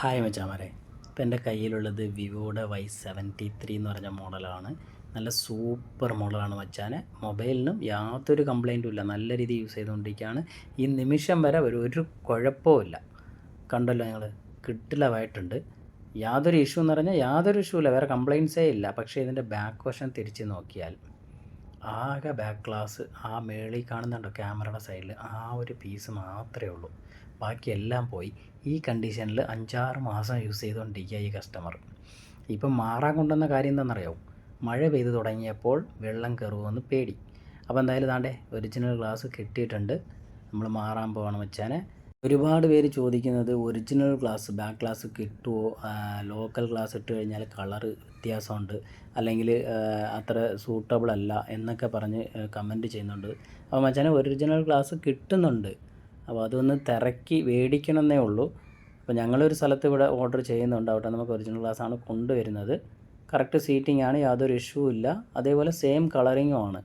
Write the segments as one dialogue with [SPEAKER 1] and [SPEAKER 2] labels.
[SPEAKER 1] Hi മച്ചാമാരെ. ഇപ്പം എന്റെ കയ്യിലുള്ളത് വിവോയുടെ വൈ സെവന്റി ത്രീ എന്ന് പറഞ്ഞ മോഡലാണ്. നല്ല സൂപ്പർ മോഡലാണ് മച്ചാനെ. മൊബൈലിനും യാതൊരു കംപ്ലൈന്റും ഇല്ല. നല്ല രീതിയിൽ യൂസ് ചെയ്തുകൊണ്ടിരിക്കുകയാണ്. ഈ നിമിഷം വരെ ഒരു ഒരു കുഴപ്പമില്ല കണ്ടല്ലോ ഞങ്ങൾ കിട്ടിലവായിട്ടുണ്ട്. യാതൊരു ഇഷ്യൂ എന്ന് പറഞ്ഞാൽ യാതൊരു ഇഷ്യൂ ഇല്ല. വേറെ കംപ്ലയിൻസേ ഇല്ല. പക്ഷേ ഇതിന്റെ ബാക്ക് വശം തിരിച്ച് നോക്കിയാൽ ആകെ ബാക്ക് ഗ്ലാസ് ആ മേളിൽ കാണുന്നുണ്ടോ ക്യാമറയുടെ സൈഡിൽ ആ ഒരു പീസ് മാത്രമേ ഉള്ളൂ. ബാക്കിയെല്ലാം പോയി. ഈ കണ്ടീഷനിൽ അഞ്ചാറ് മാസം യൂസ് ചെയ്തുകൊണ്ടിരിക്കുക ഈ കസ്റ്റമർ ഇപ്പം മാറാൻ കൊണ്ടുവന്ന കാര്യം എന്താണെന്നറിയാവും മഴ പെയ്ത് തുടങ്ങിയപ്പോൾ വെള്ളം കയറുമെന്ന് പേടി. അപ്പോൾ എന്തായാലും താണ്ടേ ഒറിജിനൽ ഗ്ലാസ് കിട്ടിയിട്ടുണ്ട്. നമ്മൾ മാറാൻ പോകണം വെച്ചാൽ ഒരുപാട് പേര് ചോദിക്കുന്നത് ഒറിജിനൽ ഗ്ലാസ് ബാക്ക് ഗ്ലാസ് കിട്ടുമോ ലോക്കൽ ഗ്ലാസ് ഇട്ട് കഴിഞ്ഞാൽ കളർ വ്യത്യാസമുണ്ട്. അല്ലെങ്കിൽ അത്ര സൂട്ടബിൾ അല്ല എന്നൊക്കെ പറഞ്ഞ് കമന്റ് ചെയ്യുന്നുണ്ട്. അപ്പോൾ മച്ചാനെ ഒറിജിനൽ ഗ്ലാസ് കിട്ടുന്നുണ്ട്. അപ്പോൾ അതൊന്ന് തിരക്കി മേടിക്കണമെന്നേ ഉള്ളൂ. അപ്പോൾ ഞങ്ങളൊരു സ്ഥലത്ത് ഇവിടെ ഓർഡർ ചെയ്യുന്നുണ്ട്. അവിടെ നമുക്ക് ഒറിജിനൽ ഗ്ലാസ് ആണ് കൊണ്ടുവരുന്നത്. കറക്റ്റ് സീറ്റിംഗ് ആണ് യാതൊരു ഇഷ്യൂ ഇല്ല. അതേപോലെ സെയിം കളറിങ്ങും ആണ്.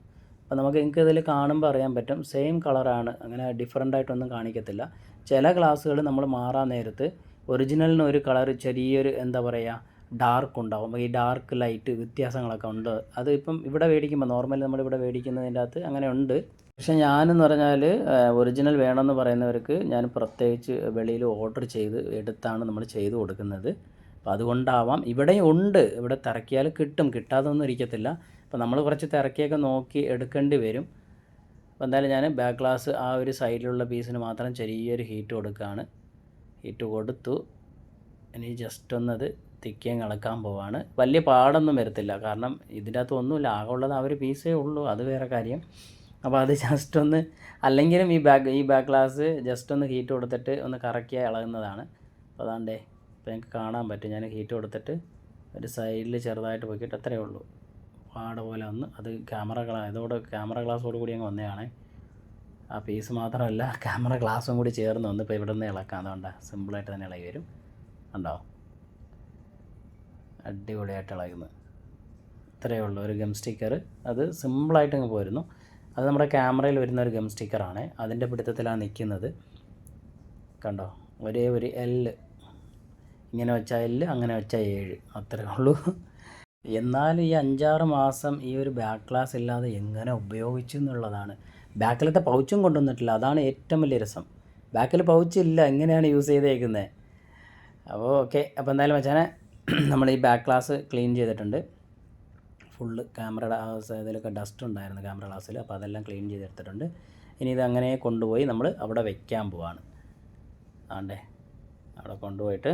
[SPEAKER 1] അപ്പോൾ നമുക്ക് നിങ്ങൾക്ക് ഇതിൽ കാണുമ്പോൾ അറിയാൻ പറ്റും. സെയിം കളറാണ് അങ്ങനെ ഡിഫറെന്റ് ആയിട്ടൊന്നും കാണിക്കത്തില്ല. ചില ഗ്ലാസ്സുകൾ നമ്മൾ മാറാൻ നേരത്ത് ഒറിജിനലിന് ഒരു കളർ ചെറിയൊരു എന്താ പറയുക ഡാർക്ക് ഉണ്ടാവും. ഈ ഡാർക്ക് ലൈറ്റ് വ്യത്യാസങ്ങളൊക്കെ ഉണ്ട്. അത് ഇപ്പം ഇവിടെ മേടിക്കുമ്പോൾ നോർമലി നമ്മളിവിടെ മേടിക്കുന്നതിന്റെ അകത്ത് അങ്ങനെ ഉണ്ട്. പക്ഷേ ഞാനെന്ന് പറഞ്ഞാൽ ഒറിജിനൽ വേണമെന്ന് പറയുന്നവർക്ക് ഞാൻ പ്രത്യേകിച്ച് വെളിയിൽ ഓർഡർ ചെയ്ത് എടുത്താണ് നമ്മൾ ചെയ്ത് കൊടുക്കുന്നത്. അപ്പോൾ അതുകൊണ്ടാവാം. ഇവിടെ ഉണ്ട്. ഇവിടെ തിരക്കിയാൽ കിട്ടും. കിട്ടാതൊന്നും ഇരിക്കത്തില്ല. അപ്പോൾ നമ്മൾ കുറച്ച് തിരക്കിയൊക്കെ നോക്കി എടുക്കേണ്ടി വരും. അപ്പോൾ എന്തായാലും ഞാൻ ബാക്ക് ഗ്ലാസ് ആ ഒരു സൈഡിലുള്ള പീസിന് മാത്രം ചെറിയൊരു ഹീറ്റ് കൊടുക്കുകയാണ്. ഹീറ്റ് കൊടുത്തു. ഇനി ജസ്റ്റ് ഒന്നത് തിക്കിയും കളക്കാൻ പോവാണ്. വലിയ പാടൊന്നും വരത്തില്ല. കാരണം ഇതിന്റെ അകത്ത് ഒന്നുമില്ല. ഉള്ളത് ആ ഒരു പീസേ ഉള്ളൂ. അത് വേറെ കാര്യം. അപ്പോൾ അത് ജസ്റ്റ് ഒന്ന് അല്ലെങ്കിലും ഈ ബാക്ക് ഈ ബാക്ക് ഗ്ലാസ് ജസ്റ്റ് ഒന്ന് ഹീറ്റ് കൊടുത്തിട്ട് ഒന്ന് കറക്കിയാൽ ഇളകുന്നതാണ്. അപ്പോൾ അതാണ്ടേ ഇപ്പോൾ എനിക്ക് കാണാൻ പറ്റും. ഞാൻ ഹീറ്റ് കൊടുത്തിട്ട് ഒരു സൈഡിൽ ചെറുതായിട്ട് പൊക്കിയിട്ട് അത്രയേ ഉള്ളൂ. പാട പോലെ ഒന്ന് അത് ക്യാമറ ഇതോടെ ക്യാമറ ഗ്ലാസ്സോട് കൂടി അങ്ങ് വന്നതാണ്. ആ പീസ് മാത്രമല്ല ക്യാമറ ഗ്ലാസ്സും കൂടി ചേർന്ന് വന്ന് ഇപ്പോൾ ഇവിടെ നിന്ന് ഇളക്കാം. അതുകൊണ്ട് സിമ്പിളായിട്ട് തന്നെ ഇളകി വരും. ഉണ്ടോ അടിപൊളിയായിട്ട് ഇളകുന്നത് ഇത്രയേ ഉള്ളൂ. ഒരു ഗം സ്റ്റിക്കർ അത് സിമ്പിളായിട്ട് അങ്ങ് പോരുന്നു. അത് നമ്മുടെ ക്യാമറയിൽ വരുന്ന ഒരു ഗം സ്റ്റിക്കറാണ് അതിന്റെ പിടുത്തത്തിലാണ് നിൽക്കുന്നത്. കണ്ടോ? ഒരേ ഒരു എല്ല് ഇങ്ങനെ വെച്ചാൽ എല്ല് അങ്ങനെ വെച്ചാൽ ഏഴ്. അത്രേ ഉള്ളൂ. എന്നാൽ ഈ അഞ്ചാറ് മാസം ഈ ഒരു ബാക്ക് ക്ലാസ് ഇല്ലാതെ എങ്ങനെ ഉപയോഗിച്ചു എന്നുള്ളതാണ്. ബാക്കിലത്തെ പൗച്ചും കൊണ്ടുവന്നിട്ടില്ല. അതാണ് ഏറ്റവും വലിയ രസം. ബാക്കിൽ പൗച്ചില്ല എങ്ങനെയാണ് യൂസ് ചെയ്തേക്കുന്നത് അപ്പോൾ ഓക്കെ. അപ്പോൾ എന്തായാലും വെച്ചാൽ നമ്മൾ ഈ ബാക്ക് ക്ലാസ് ക്ലീൻ ചെയ്തിട്ടുണ്ട്. ഫുള്ള് ക്യാമറ ആ ഇതിലൊക്കെ ഡസ്റ്റ് ഉണ്ടായിരുന്നു ക്യാമറ ക്ലാസ്സിൽ അപ്പോൾ അതെല്ലാം ക്ലീൻ ചെയ്തെടുത്തിട്ടുണ്ട്. ഇനി ഇത് അങ്ങനെ കൊണ്ടുപോയി നമ്മൾ അവിടെ വയ്ക്കാൻ പോവാണ്. ആണ്ടേ. അവിടെ കൊണ്ടുപോയിട്ട്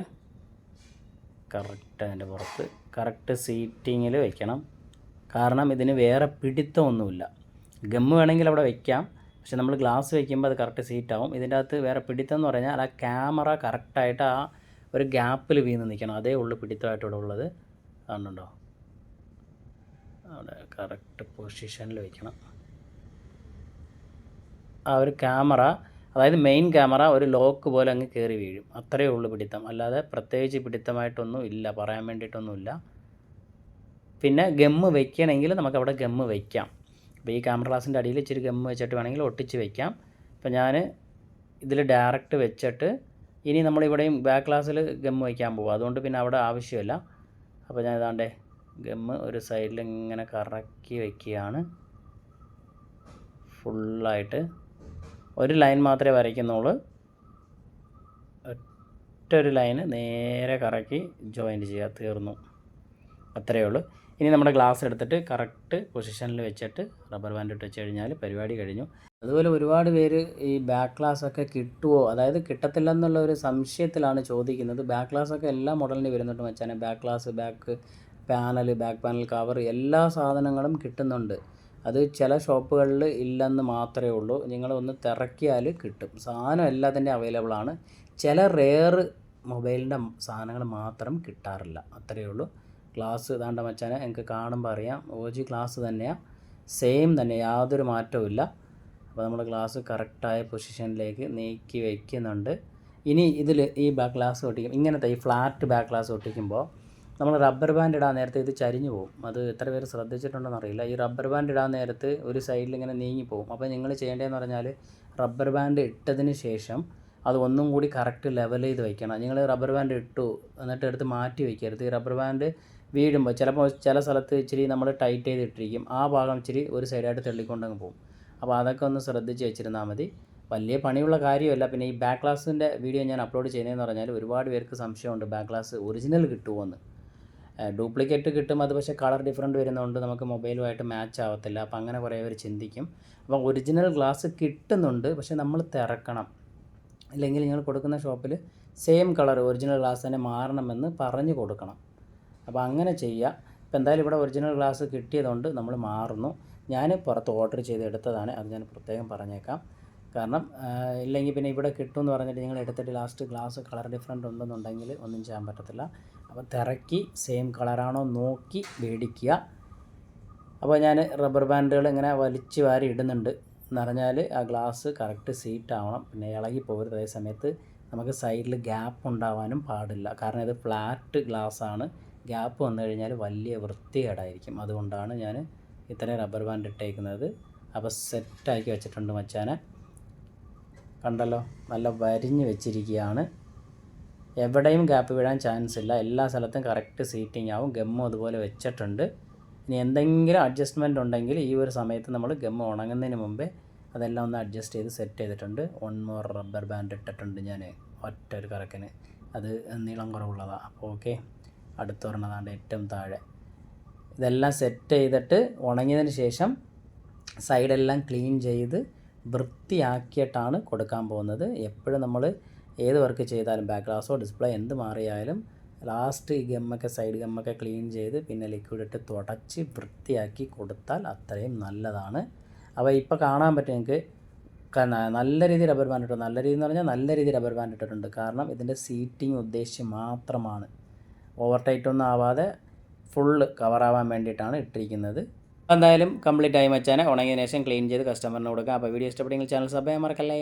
[SPEAKER 1] കറക്റ്റ് അതിന്റെ പുറത്ത്. കറക്റ്റ് സീറ്റിങ്ങിൽ വയ്ക്കണം കാരണം ഇതിന് വേറെ പിടിത്തമൊന്നുമില്ല. ഗമ്മ് വേണമെങ്കിൽ അവിടെ വയ്ക്കാം പക്ഷെ നമ്മൾ ഗ്ലാസ് വയ്ക്കുമ്പോൾ അത് കറക്റ്റ് സീറ്റാവും ഇതിന്റെ അകത്ത് വേറെ പിടിത്തം എന്ന് പറഞ്ഞാൽ ആ ക്യാമറ കറക്റ്റായിട്ട് ആ ഒരു ഗ്യാപ്പിൽ വീണ് നിൽക്കണം. അതേ ഉള്ളു പിടിത്തമായിട്ട് ഇവിടെ ഉള്ളത്. കാണുന്നുണ്ടോ? അവിടെ കറക്റ്റ് പൊസിഷനിൽ വയ്ക്കണം ആ ഒരു ക്യാമറ അതായത് മെയിൻ ക്യാമറ ഒരു ലോക്ക് പോലെ അങ്ങ് കയറി വീഴും. അത്രയേ ഉള്ളൂ പിടിത്തം. അല്ലാതെ പ്രത്യേകിച്ച് പിടിത്തമായിട്ടൊന്നും ഇല്ല. പറയാൻ വേണ്ടിയിട്ടൊന്നുമില്ല. പിന്നെ ഗമ്മ് വെക്കണമെങ്കിൽ നമുക്കവിടെ ഗമ്മ് വയ്ക്കാം അപ്പോൾ ഈ ക്യാമറ ഗ്ലാസിന്റെ അടിയിൽ ഇച്ചിരി ഗമ്മ് വെച്ചിട്ട് വേണമെങ്കിൽ ഒട്ടിച്ച് വെക്കാം. അപ്പോൾ ഞാൻ ഇതിൽ ഡയറക്റ്റ് വെച്ചിട്ട് ഇനി നമ്മളിവിടെയും ബാക്ക് ഗ്ലാസ്സിൽ ഗമ്മ് വയ്ക്കാൻ പോകും അതുകൊണ്ട് പിന്നെ അവിടെ ആവശ്യമില്ല. അപ്പോൾ ഞാൻ ഇതാണ്ടേ ഗമ്മ് ഒരു സൈഡിൽ ഇങ്ങനെ കറക്കി വയ്ക്കുകയാണ് ഫുള്ളായിട്ട് ഒരു ലൈൻ മാത്രമേ വരയ്ക്കുന്നുള്ളൂ. ഒറ്റ ഒരു ലൈന് നേരെ കറക്കി ജോയിന്റ് ചെയ്യുക. തീർന്നു. അത്രയേ ഉള്ളൂ. ഇനി നമ്മുടെ ഗ്ലാസ് എടുത്തിട്ട് കറക്റ്റ് പൊസിഷനിൽ വെച്ചിട്ട് റബ്ബർ ബാൻഡ് ഇട്ട് വെച്ച് കഴിഞ്ഞാൽ പരിപാടി കഴിഞ്ഞു. അതുപോലെ ഒരുപാട് പേര് ഈ ബാക്ക് ഗ്ലാസ് ഒക്കെ കിട്ടുമോ അതായത് കിട്ടത്തില്ല എന്നുള്ള ഒരു സംശയത്തിലാണ് ചോദിക്കുന്നത്. ബാക്ക് ഗ്ലാസ് ഒക്കെ എല്ലാ മോഡലിന് വരുന്നുണ്ട് വെച്ചാൽ back glass back panel back panel cover എല്ലാ സാധനങ്ങളും കിട്ടുന്നുണ്ട്. അത് ചില ഷോപ്പുകളിൽ ഇല്ലെന്ന് മാത്രമേ ഉള്ളൂ. നിങ്ങൾ ഒന്ന് തിരക്കിയാൽ കിട്ടും. സാധനം എല്ലാത്തിന്റെ അവൈലബിൾ ആണ്. ചില റെയർ മൊബൈലിന്റെ സാധനങ്ങൾ മാത്രം കിട്ടാറില്ല. അത്രയേ ഉള്ളൂ. ഗ്ലാസ് താണ്ട മച്ചാനെ എനിക്ക് കാണുമ്പോൾ അറിയാം. ഒ ജി ഗ്ലാസ് തന്നെയാണ് സെയിം തന്നെ യാതൊരു മാറ്റവും ഇല്ല. അപ്പോൾ നമ്മൾ ഗ്ലാസ് കറക്റ്റായ പൊസിഷനിലേക്ക് നീക്കി വയ്ക്കുന്നുണ്ട് ഇനി ഇതിൽ ഈ ബാക്ക് ഗ്ലാസ് ഒട്ടിക്കും. ഇങ്ങനത്തെ ഈ ഫ്ലാറ്റ് ബാക്ക് ഗ്ലാസ് ഒട്ടിക്കുമ്പോൾ നമ്മൾ റബ്ബർ ബാൻഡ് ഇടാൻ നേരത്തെ ഇത് ചരിഞ്ഞു പോകും. അത് എത്ര പേര് ശ്രദ്ധിച്ചിട്ടുണ്ടെന്ന് അറിയില്ല. ഈ റബ്ബർ ബാൻഡ് ഇടാൻ നേരത്ത് ഒരു സൈഡിൽ ഇങ്ങനെ നീങ്ങി പോകും. അപ്പോൾ നിങ്ങൾ ചെയ്യേണ്ടതെന്ന് പറഞ്ഞാൽ റബ്ബർ ബാൻഡ് ഇട്ടതിന് ശേഷം അത് ഒന്നും കൂടി കറക്റ്റ് ലെവൽ ചെയ്ത് വയ്ക്കണം നിങ്ങൾ റബ്ബർ ബാൻഡ് ഇട്ടു എന്നിട്ട് എടുത്ത് മാറ്റി വയ്ക്കരുത് ഈ റബ്ബർ ബാൻഡ് വീഴുമ്പോൾ ചിലപ്പോൾ ചില സ്ഥലത്ത് ഇച്ചിരി നമ്മൾ ടൈറ്റ് ചെയ്ത് ഇട്ടിരിക്കും. ആ ഭാഗം ഇച്ചിരി ഒരു സൈഡായിട്ട് തള്ളിക്കൊണ്ടങ്ങ് പോകും. അപ്പോൾ അതൊക്കെ ഒന്ന് ശ്രദ്ധിച്ച് വെച്ചിരുന്നാൽ മതി. വലിയ പണിയുള്ള കാര്യമല്ല. പിന്നെ ഈ ബാക്ക് ഗ്ലാസിന്റെ വീഡിയോ ഞാൻ അപ്ലോഡ് ചെയ്യുന്നതെന്ന് പറഞ്ഞാൽ ഒരുപാട് പേർക്ക് സംശയമുണ്ട്. ബാക്ക് ക്ലാസ് ഒറിജിനൽ കിട്ടുമോ എന്ന് ഡ്യൂപ്ലിക്കേറ്റ് കിട്ടും. അത് പക്ഷേ കളർ ഡിഫറന്റ് വരുന്നതുകൊണ്ട് നമുക്ക് മൊബൈലുമായിട്ട് മാച്ച് ആവത്തില്ല. അപ്പോൾ അങ്ങനെ കുറേ പേർ ചിന്തിക്കും. അപ്പോൾ ഒറിജിനൽ ഗ്ലാസ് കിട്ടുന്നുണ്ട്. പക്ഷേ നമ്മൾ തിരക്കണം. അല്ലെങ്കിൽ നിങ്ങൾ കൊടുക്കുന്ന ഷോപ്പിൽ സെയിം കളർ ഒറിജിനൽ ഗ്ലാസ് തന്നെ മാറണമെന്ന് പറഞ്ഞു കൊടുക്കണം. അപ്പോൾ അങ്ങനെ ചെയ്യുക. ഇപ്പോൾ എന്തായാലും ഇവിടെ ഒറിജിനൽ ഗ്ലാസ് കിട്ടിയതുകൊണ്ട് നമ്മൾ മാറുന്നു. ഞാൻ പുറത്ത് ഓർഡർ ചെയ്തെടുത്തതാണ് അത് ഞാൻ പ്രത്യേകം പറഞ്ഞേക്കാം. കാരണം ഇല്ലെങ്കിൽ പിന്നെ ഇവിടെ കിട്ടുമെന്ന് പറഞ്ഞിട്ട് നിങ്ങൾ എടുത്തിട്ട് ലാസ്റ്റ് ഗ്ലാസ് കളർ ഡിഫറന്റ് ഉണ്ടെന്നുണ്ടെങ്കിൽ ഒന്നും ചെയ്യാൻ പറ്റത്തില്ല. അപ്പോൾ തിരക്കി സെയിം കളറാണോ നോക്കി മേടിക്കുക. അപ്പോൾ ഞാൻ റബ്ബർ ബാൻഡുകൾ ഇങ്ങനെ വലിച്ച് വാരി ഇടുന്നുണ്ട്. എന്ന് പറഞ്ഞാൽ ആ ഗ്ലാസ് കറക്റ്റ് സീറ്റ് ആവണം. പിന്നെ ഇളകി പോകരുത് അതേ സമയത്ത് നമുക്ക് സൈഡിൽ ഗ്യാപ്പ് ഉണ്ടാവാനും പാടില്ല. കാരണം ഇത് ഫ്ലാറ്റ് ഗ്ലാസ് ആണ്. ഗ്യാപ്പ് വന്നു കഴിഞ്ഞാൽ വലിയ വൃത്തികേടായിരിക്കും. അതുകൊണ്ടാണ് ഞാൻ ഇത്രയും റബ്ബർ ബാൻഡ് ഇട്ടേക്കുന്നത്. അപ്പോൾ സെറ്റാക്കി വെച്ചിട്ടുണ്ട് മച്ചാനെ. കണ്ടല്ലോ നല്ല വരിഞ്ഞ് വെച്ചിരിക്കുകയാണ്. എവിടെയും ഗ്യാപ്പ് വീഴാൻ ചാൻസ് ഇല്ല. എല്ലാ സ്ഥലത്തും കറക്റ്റ് സീറ്റിംഗ് ആവും. ഗമ്മും അതുപോലെ വെച്ചിട്ടുണ്ട്. ഇനി എന്തെങ്കിലും അഡ്ജസ്റ്റ്മെന്റ് ഉണ്ടെങ്കിൽ ഈ ഒരു സമയത്ത് നമ്മൾ ഗമ്മ ഉണങ്ങുന്നതിന് മുമ്പേ അതെല്ലാം ഒന്ന് അഡ്ജസ്റ്റ് ചെയ്ത് സെറ്റ് ചെയ്തിട്ടുണ്ട്. വൺ മോർ റബ്ബർ ബാൻഡ് ഇട്ടിട്ടുണ്ട് ഞാൻ ഒറ്റ ഒരു കറക്കിന്. അത് നീളം കുറവുള്ളതാണ് അപ്പോൾ ഓക്കെ അടുത്തൊരെണ്ണതാണ്ട് ഏറ്റവും താഴെ. ഇതെല്ലാം സെറ്റ് ചെയ്തിട്ട് ഉണങ്ങിയതിന് ശേഷം സൈഡെല്ലാം ക്ലീൻ ചെയ്ത് വൃത്തിയാക്കിയിട്ടാണ് കൊടുക്കാൻ പോകുന്നത്. എപ്പോഴും നമ്മൾ ഏത് വർക്ക് ചെയ്താലും ബാക്ക് ഗ്ലാസോ ഡിസ്പ്ലേ എന്ത് മാറിയായാലും ലാസ്റ്റ് ഈ ഗമ്മൊക്കെ സൈഡ് ഗമ്മൊക്കെ ക്ലീൻ ചെയ്ത് പിന്നെ ലിക്വിഡ് ഇട്ട് തുടച്ച് വൃത്തിയാക്കി കൊടുത്താൽ അത്രയും നല്ലതാണ്. അപ്പോൾ ഇപ്പോൾ കാണാൻ പറ്റും നിങ്ങൾക്ക് നല്ല രീതിയിൽ റബ്ബർ ബാൻഡ് ഇട്ടു നല്ല രീതി എന്ന് പറഞ്ഞാൽ നല്ല രീതിയിൽ റബ്ബർ ബാൻഡ് ഇട്ടിട്ടുണ്ട്. കാരണം ഇതിന്റെ സീറ്റിംഗ് ഉദ്ദേശിച്ച് മാത്രമാണ്. ഓവർ ടൈറ്റ് ഒന്നും ആവാതെ ഫുള്ള് കവറാവാൻ വേണ്ടിയിട്ടാണ് ഇട്ടിരിക്കുന്നത്. എന്തായാലും കംപ്ലീറ്റ് ആയി മച്ചാനെ. ഉണങ്ങിയ ശേഷം ക്ലീൻ ചെയ്ത് കസ്റ്റമറിന് കൊടുക്കാം. അപ്പോൾ വീഡിയോ ഇഷ്ടപ്പെട്ടെങ്കിൽ ചാനൽ സബ് ചെയ്യാൻ മറക്കല്ലേ.